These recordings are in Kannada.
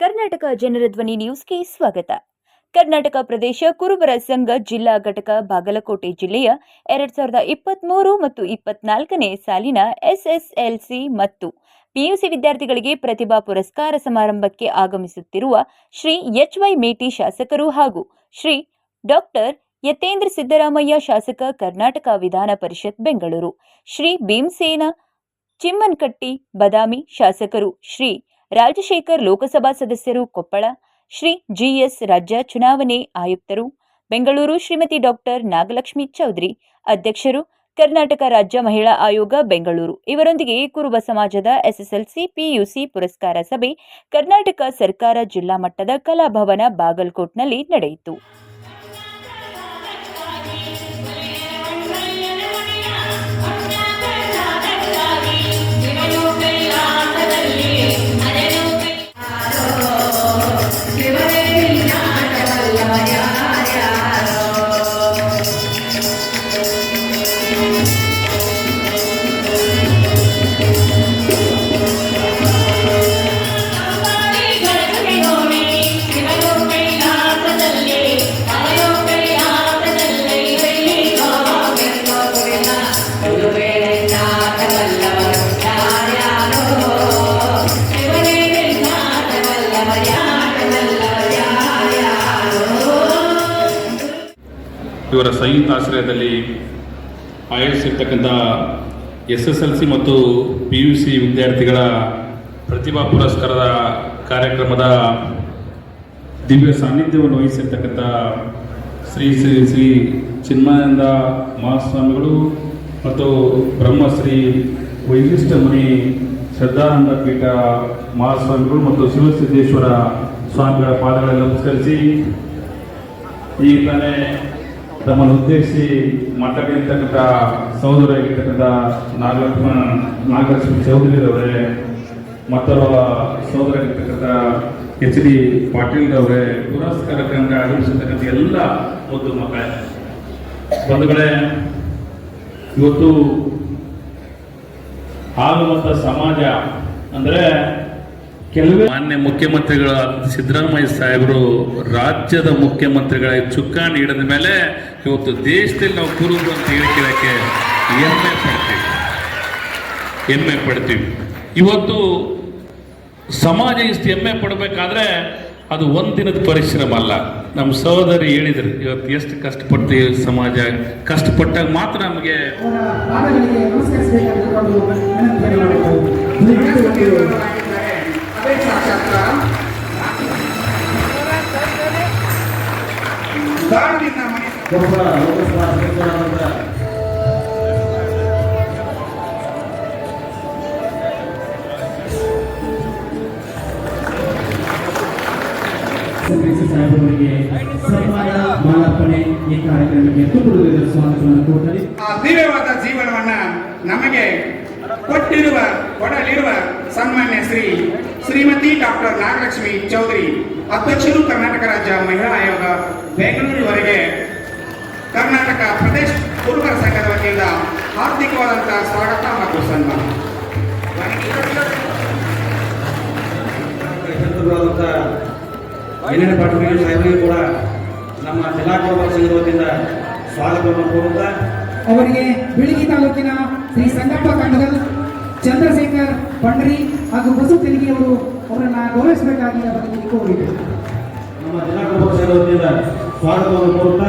ಕರ್ನಾಟಕ ಜನರ ಧ್ವನಿ ನ್ಯೂಸ್ಗೆ ಸ್ವಾಗತ. ಕರ್ನಾಟಕ ಪ್ರದೇಶ ಕುರುಬರ ಸಂಘ ಜಿಲ್ಲಾ ಘಟಕ ಬಾಗಲಕೋಟೆ ಜಿಲ್ಲೆಯ ಎರಡ್ ಸಾವಿರದ ಇಪ್ಪತ್ತ್ಮೂರು ಮತ್ತು ಇಪ್ಪತ್ನಾಲ್ಕನೇ ಸಾಲಿನ ಎಸ್ಎಸ್ಎಲ್ಸಿ ಮತ್ತು ಪಿಯುಸಿ ವಿದ್ಯಾರ್ಥಿಗಳಿಗೆ ಪ್ರತಿಭಾ ಪುರಸ್ಕಾರ ಸಮಾರಂಭಕ್ಕೆ ಆಗಮಿಸುತ್ತಿರುವ ಶ್ರೀ ಎಚ್ ವೈ ಮೇಟಿ ಶಾಸಕರು ಹಾಗೂ ಶ್ರೀ ಡಾಕ್ಟರ್ ಯತೇಂದ್ರ ಸಿದ್ದರಾಮಯ್ಯ ಶಾಸಕ ಕರ್ನಾಟಕ ವಿಧಾನ ಪರಿಷತ್ ಬೆಂಗಳೂರು, ಶ್ರೀ ಭೀಮಸೇನ ಚಿಮ್ಮನ್ಕಟ್ಟಿ ಬದಾಮಿ ಶಾಸಕರು ಶ್ರೀ ರಾಜಶೇಖರ್ ಲೋಕಸಭಾ ಸದಸ್ಯರು ಕೊಪ್ಪಳ, ಶ್ರೀ ಜಿಎಸ್ ರಾಜ್ಯ ಚುನಾವಣೆ ಆಯುಕ್ತರು ಬೆಂಗಳೂರು, ಶ್ರೀಮತಿ ಡಾಕ್ಟರ್ ನಾಗಲಕ್ಷ್ಮಿ ಚೌಧರಿ ಅಧ್ಯಕ್ಷರು ಕರ್ನಾಟಕ ರಾಜ್ಯ ಮಹಿಳಾ ಆಯೋಗ ಬೆಂಗಳೂರು. ಇವರೊಂದಿಗೆ ಕುರುಬ ಸಮಾಜದ ಎಸ್ಎಸ್ಎಲ್ಸಿ, ಪಿಯುಸಿ ಪುರಸ್ಕಾರ ಸಭೆ ಕರ್ನಾಟಕ ಸರ್ಕಾರ ಜಿಲ್ಲಾ ಮಟ್ಟದ ಕಲಾಭವನ ಬಾಗಲಕೋಟ್ನಲ್ಲಿ ನಡೆಯಿತು. ಇವರ ಸಂಯುಕ್ತ ಆಶ್ರಯದಲ್ಲಿ ಆಯೋಜಿಸಿರ್ತಕ್ಕಂಥ ಎಸ್ ಎಸ್ ಎಲ್ ಸಿ ಮತ್ತು ಪಿ ಯು ಸಿ ವಿದ್ಯಾರ್ಥಿಗಳ ಪ್ರತಿಭಾ ಪುರಸ್ಕಾರದ ಕಾರ್ಯಕ್ರಮದ ದಿವ್ಯ ಸಾನ್ನಿಧ್ಯವನ್ನು ವಹಿಸಿರ್ತಕ್ಕಂಥ ಶ್ರೀ ಶ್ರೀ ಶ್ರೀ ಚಿನ್ಮಾನಂದ ಮಹಾಸ್ವಾಮಿಗಳು ಮತ್ತು ಬ್ರಹ್ಮಶ್ರೀ ವೈಶಿಷ್ಟ್ಯ ಮುನಿ ಶ್ರದ್ಧಾನಂದ ಪೀಠ ಮಹಾಸ್ವಾಮಿಗಳು ಮತ್ತು ಶಿವಸಿದ್ದೇಶ್ವರ ಸ್ವಾಮಿಗಳ ಪಾದಗಳಲ್ಲಿ ನಮಸ್ಕರಿಸಿ ತಾನೇ ತಮ್ಮನ್ನು ಉದ್ದೇಶಿಸಿ ಮಾತಾಡಿರ್ತಕ್ಕಂಥ ಸಹೋದರಿಯಾಗಿರ್ತಕ್ಕಂಥ ನಾಗಲಕ್ಷ್ಮಣ ನಾಗಲಕ್ಷ್ಮಿ ಚೌಧರಿರವರೇ ಮತ್ತೋರ್ವ ಸಹೋದರಾಗಿರ್ತಕ್ಕಂಥ ಎಚ್ ಡಿ ಪಾಟೀಲ್ ಅವರೇ ಪುರಸ್ಕಾರಕ್ಕೆ ಆಗಮಿಸಿರ್ತಕ್ಕಂಥ ಎಲ್ಲ ಒಂದು ಮಕ್ಕಳೇ. ಬಂಧುಗಳೇ, ಇವತ್ತು ಆಗುವಂಥ ಸಮಾಜ ಅಂದರೆ ಕೆಲವೇ ಮಾನ್ಯ ಮುಖ್ಯಮಂತ್ರಿಗಳ ಸಿದ್ದರಾಮಯ್ಯ ಸಾಹೇಬರು ರಾಜ್ಯದ ಮುಖ್ಯಮಂತ್ರಿಗಳ ಚುಕ್ಕಾಣಿ ಹಿಡಿದ ಮೇಲೆ ಇವತ್ತು ದೇಶದಲ್ಲಿ ನಾವು ಕುರುಬರು ಅಂತ ಹೇಳ್ಕೊಳ್ಳೋಕ್ಕೆ ಹೆಮ್ಮೆ ಪಡ್ತೀವಿ. ಹೆಮ್ಮೆ ಪಡ್ತೀವಿ. ಇವತ್ತು ಸಮಾಜ ಇಷ್ಟು ಹೆಮ್ಮೆ ಪಡಬೇಕಾದ್ರೆ ಅದು ಒಂದು ದಿನದ ಪರಿಶ್ರಮ ಅಲ್ಲ. ನಮ್ಮ ಸಹೋದರಿ ಹೇಳಿದ್ರು ಇವತ್ತು ಎಷ್ಟು ಕಷ್ಟಪಡ್ತೀವಿ ಸಮಾಜ ಕಷ್ಟಪಟ್ಟಾಗ ಮಾತ್ರ ನಮಗೆ ಮನೆ ಕೊಪ್ಪಳ ಲೋಕಸಭಾ ಸದಸ್ಯರಾದಂಥ ಸಂಗ್ರಹಿಸಿ ಸಾಹೇಬರವರಿಗೆ ಸನ್ಮಾನ ಮಾಲಾರ್ಪಣೆ ಈ ಕಾರ್ಯಕ್ರಮಕ್ಕೆ ತುಂಬುವುದರ ಸ್ವಾಗತವನ್ನು ಕೋರುತ್ತಾರೆ ಆ ದಿವ್ಯವಾದ ಜೀವನವನ್ನ ನಮಗೆ ಕೊಟ್ಟಿರುವ ಕೊಡಲಿರುವ ಸನ್ಮಾನ್ಯ ಶ್ರೀ ಶ್ರೀಮತಿ ಡಾಕ್ಟರ್ ನಾಗಲಕ್ಷ್ಮಿ ಚೌಧರಿ ಅಧ್ಯಕ್ಷರು ಕರ್ನಾಟಕ ರಾಜ್ಯ ಮಹಿಳಾ ಆಯೋಗ ಬೆಂಗಳೂರಿವರೆಗೆ ಕರ್ನಾಟಕ ಪ್ರದೇಶ ಕುರುಬರ ಸಂಘದ ವತಿಯಿಂದ ಹಾರ್ದಿಕವಾದಂತಹ ಸ್ವಾಗತ ಹಾಗೂ ಸನ್ಮಾನ. ಏನೇನು ಪಾಟೀಲ್ ಸಾಹೇಬರಿಗೆ ಕೂಡ ನಮ್ಮ ಜಿಲ್ಲಾ ಕುರುಬರ ಸಂಘದ ವತಿಯಿಂದ ಸ್ವಾಗತವನ್ನು ಕೋರುತ್ತಾ ಅವರಿಗೆ ಬಿಳಿಗಿ ತಾಲೂಕಿನ ಶ್ರೀ ಸಂಗಪ್ಪ ಕಂಡಗಲ್ ಚಂದ್ರಶೇಖರ್ ಪಂಡ್ರಿ ಹಾಗೂ ಬಸು ತೆಲಿಗಿ ಅವರು ಅವರನ್ನ ಗೌರವಿಸಬೇಕಾಗಿ ಅವರಿಗೆ ನಮ್ಮ ಜಿಲ್ಲಾ ಕೊಪ್ಪಳ ಸಂಘದ ವತಿಯಿಂದ ಸ್ವಾಗತವನ್ನು ಕೋರುತ್ತಾ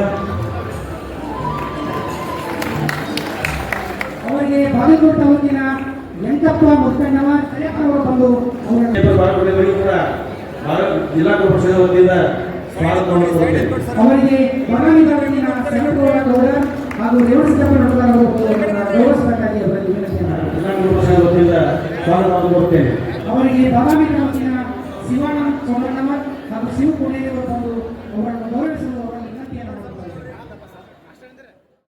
ವೆಂಕಪ್ಪ ಮುಸ್ತಣ್ಣವ ಜಿಲ್ಲಾ ಪರಿಷದ ವತಿಯಿಂದ ಅವರಿಗೆ ಪದಾಧಿಕಾರಿಗಳನ್ನ ಸಂಘಟನೆ ಗೌಡ ಹಾಗೂ ಅವರಿಗೆ ಬದಾಮಿ ಗ್ರಾಮದಿಂದ ಶಿವಾನಂದ ಸೋಮಣ್ಣವ ಹಾಗೂ ಶಿವಪುಣೇವರು ಬಂದು